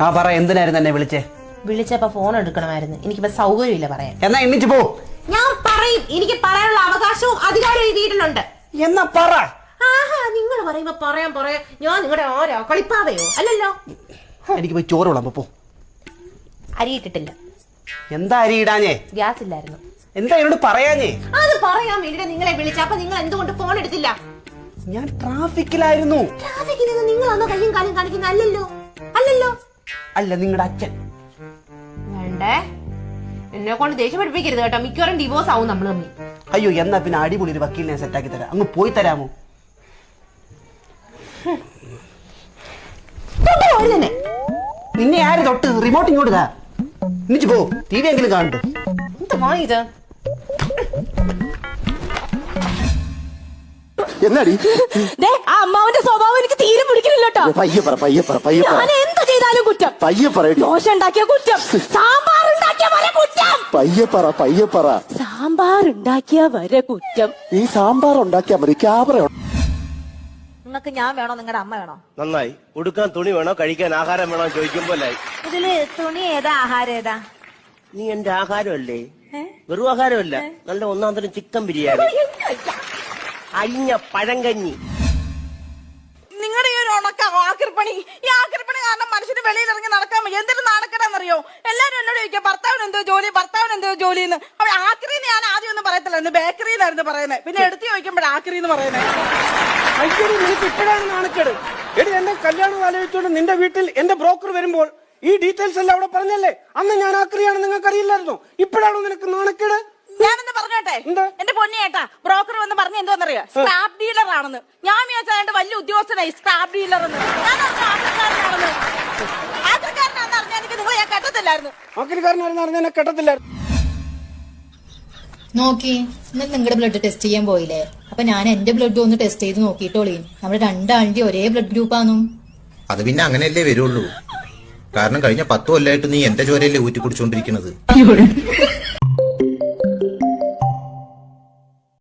ആ പറ എന്തിനായിരുന്നു എന്നെ വിളിച്ചേ? വിളിച്ചപ്പോ ഫോൺ എടുക്കണമായിരുന്നു. എനിക്കിപ്പോ സൗകര്യമില്ല പറയാൻ. എന്നാ എണ്ണിച്ചു പോ. ഞാൻ പറയും. എനിക്ക് പറയാനുള്ള അവകാശവും അധികാരവും ഈ വീട്ടിലുണ്ട് എന്നാ പറ. ആഹാ നിങ്ങൾ പറയുമ്പോ പറയാൻ പറയാം. ഞാൻ നിങ്ങളുടെ ആരോ? കളിപ്പാവയോ? അല്ലല്ലോ. എനിക്ക് പോയി ചോറ് വിളമ്പോ പോ. അരിയിട്ടിട്ടില്ല എന്താ അരി ഇടാഞ്ഞേ? ഗ്യാസ് ഇല്ലായിരുന്നു എന്താ എന്നോട് പറയാഞ്ഞേ? അത് പറയാൻ വേണ്ടിട്ട് നിങ്ങളെ വിളിച്ച. അപ്പൊ നിങ്ങൾ എന്തുകൊണ്ട് ഫോൺ എടുത്തില്ല? ഞാൻ ട്രാഫിക്കിലായിരുന്നു ട്രാഫിക്കിൽ നിന്ന് നിങ്ങളൊന്നും കയ്യും കാലും കാണിക്കുന്ന അല്ലല്ലോ അല്ലല്ലോ. അല്ല നിങ്ങളുടെ അച്ഛൻ. വേണ്ടേ? എന്നെ കൊണ്ട് ദേഷ്യം പഠിപ്പിക്കരുത് കേട്ടോ. മിക്കവാറും ഡിവോഴ്സ് ആവും നമ്മൾ തമ്മിൽ. അയ്യോ എന്നാ പിന്നെ അടിപൊളി ഒരു വക്കീലിനെ സെറ്റാക്കി തരാം. അങ്ങ് പോയി തരാമോ? നിന്നെ. ആര് തൊട്ട്? റിമോട്ട് ഇങ്ങോട്ട് താ. എന്നിച്ച് പോ. ടി വി എങ്കിലും കാണട്ടെ ഇത്? എന്നാടി? ദേ, ആ അമ്മാവന്റെ സ്വഭാവം എനിക്ക് തീരെ പിടിക്കുന്നില്ല കേട്ടോ. പയ്യെ പറ പയ്യെ പറ പയ്യെ ചെയ്താലും കുറ്റം. പയ്യെ പറയടി ദോശ ഉണ്ടാക്കിയ കുറ്റം. സാമ്പാർ ഉണ്ടാക്കിയ വരെ കുറ്റം. പയ്യെ പറ പയ്യെ പറ. സാമ്പാർ ഉണ്ടാക്കിയ വരെ കുറ്റം. ഈ സാമ്പാർ ഉണ്ടാക്കിയാ മതി. ക്യാമറ നിങ്ങൾക്ക് ഞാൻ വേണോ? നിങ്ങളുടെ അമ്മ വേണോ? നന്നായി. ഉടുക്കാൻ തുണി വേണോ? കഴിക്കാൻ ആഹാരം വേണോ? ചോദിക്കുമ്പോ ഇതിൽ തുണി ഏതാ? ആഹാരം ഏതാ? നീ എന്റെ ആഹാരമല്ലേ? വെറും ആഹാരമല്ല. നല്ല ഒന്നാം തരം ചിക്കൻ ബിരിയാണി. അരിഞ്ഞ പഴങ്കഞ്ഞി. നിങ്ങളുടെ ഈ ഒരു ഉണക്ക എല്ലാരും എന്നോട് ചോദിക്കുക ഭർത്താവിന് എന്തോ ജോലി ഭർത്താവിന് എന്തോ ജോലി എന്ന്? അപ്പോൾ ആക്രി ഞാൻ ആദ്യം ഒന്നും പറയത്തില്ലായിരുന്നു ബേക്കറിന്നായിരുന്നു പറയുന്നത്. പിന്നെ എടുത്തു ചോദിക്കുമ്പോൾ ആക്രി എന്ന് പറയുന്നത്. അയ്യടി നിനക്ക് ഇപ്പോഴാണ് നാണക്കേട് എടി എന്റെ കല്യാണം ആലോചിച്ചുകൊണ്ട് നിന്റെ വീട്ടിൽ എന്റെ ബ്രോക്കർ വരുമ്പോൾ ഈ ഡീറ്റെയിൽസ് എല്ലാം അവിടെ പറഞ്ഞല്ലേ? അന്ന് ഞാൻ ആക്രിയാണ് നിങ്ങൾക്ക് അറിയില്ലായിരുന്നു ഇപ്പോഴാണോ നിനക്ക് നാണക്കേട്? ഞാനെന്ന് പറഞ്ഞോട്ടെ? എന്റെ പൊന്നിയേട്ടാ ബ്രോക്കർ വന്ന് പറഞ്ഞ എന്തോന്നറിയാ? സ്ക്രാപ്പ് ഡീലർ ആണെന്ന് ഞാൻ വിചാരിച്ചാണ്ട് വലിയ ഉദ്യോഗസ്ഥനായി സ്ക്രാപ്പ് ഡീലർ എന്ന് ഞാൻ ആക്രിക്കാരനാണെന്ന് അറിഞ്ഞാൽ എനിക്ക് നിങ്ങളെ ഞാൻ കേട്ടത്തില്ലായിരുന്നു ആക്രിക്കാരനായിരുന്നു അറിഞ്ഞ എന്നെ കെട്ടത്തില്ലായിരുന്നു. നോക്കി ഇന്നലെ നിങ്ങളുടെ ബ്ലഡ് ടെസ്റ്റ് ചെയ്യാൻ പോയില്ലേ? അപ്പൊ ഞാൻ എന്റെ ബ്ലഡ് ഒന്ന് ടെസ്റ്റ് ചെയ്ത് നോക്കിയിട്ടോളി. നമ്മുടെ രണ്ടാണ്ടി ഒരേ ബ്ലഡ് ഗ്രൂപ്പാന്നു അത് പിന്നെ അങ്ങനെയല്ലേ വരുള്ളൂ? കാരണം കഴിഞ്ഞ പത്ത് കൊല്ലായിട്ട് നീ എന്റെ ചോരയല്ലേ ഊറ്റി കുടിച്ചോണ്ടിരിക്കുന്നത്